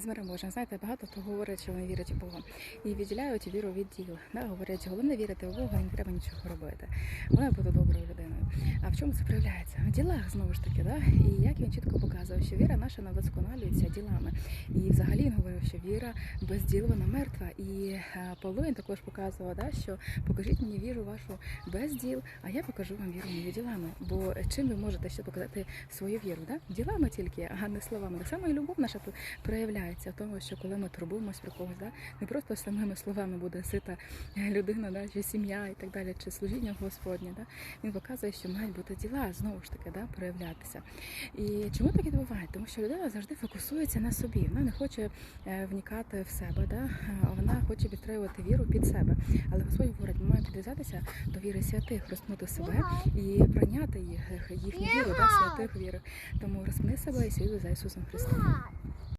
з Божим. Знаєте, багато хто говорить, що вони вірять у Бога і відділяють віру від діл. Да? Говорять, головне вірити у Бога, не треба нічого робити. Вона буде доброю людиною. Чому це проявляється? В ділах знову ж таки, да? і як він чітко показував, що віра наша не вдосконалюється ділами. І взагалі він говорив, що віра без діл вона мертва. І е, Павло він також показував, да, що покажіть мені віру вашу без діл, а я покажу вам віру мою ділами. Бо чим ви можете ще показати свою віру? Да? Ділами тільки, а не словами. Так само і любов наша проявляється в тому, що коли ми турбуємось про когось, да? не просто самими словами буде сита людина, да? чи сім'я і так далі, чи служіння Господнє. Да? Він показує, що мають бути діла знову ж таки да? проявлятися. І чому так відбувається? Тому що людина завжди фокусується на собі. Вона не хоче е, вникати в себе, да? вона хоче відтроювати віру під себе. Але Господь говорить, ми маємо підв'язатися до віри святих, розпнути себе і прийняти їх, їхню віру, да? святих віру. Тому розпни себе і слідуй за Ісусом Христом.